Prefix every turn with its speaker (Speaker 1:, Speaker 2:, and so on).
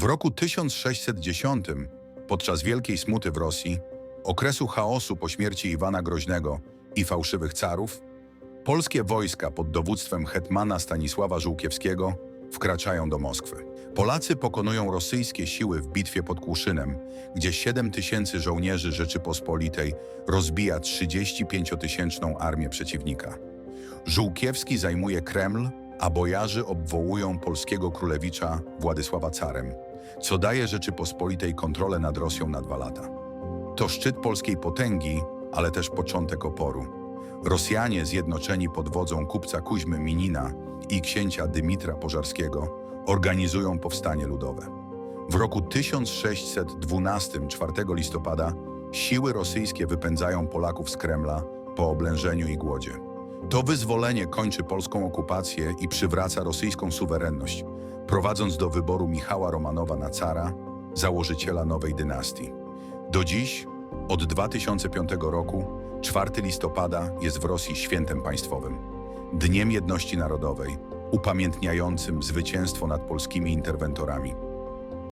Speaker 1: W roku 1610, podczas Wielkiej Smuty w Rosji, okresu chaosu po śmierci Iwana Groźnego i fałszywych carów, polskie wojska pod dowództwem hetmana Stanisława Żółkiewskiego wkraczają do Moskwy. Polacy pokonują rosyjskie siły w bitwie pod Kłuszynem, gdzie 7 tysięcy żołnierzy Rzeczypospolitej rozbija 35-tysięczną armię przeciwnika. Żółkiewski zajmuje Kreml, a bojarzy obwołują polskiego królewicza Władysława carem, co daje Rzeczypospolitej kontrolę nad Rosją na dwa lata. To szczyt polskiej potęgi, ale też początek oporu. Rosjanie zjednoczeni pod wodzą kupca Kuźmy Minina i księcia Dymitra Pożarskiego organizują powstanie ludowe. W roku 1612, 4 listopada, siły rosyjskie wypędzają Polaków z Kremla po oblężeniu i głodzie. To wyzwolenie kończy polską okupację i przywraca rosyjską suwerenność, prowadząc do wyboru Michała Romanowa na cara, założyciela nowej dynastii. Do dziś, od 2005 roku, 4 listopada jest w Rosji świętem państwowym, Dniem Jedności Narodowej, upamiętniającym zwycięstwo nad polskimi interwentorami.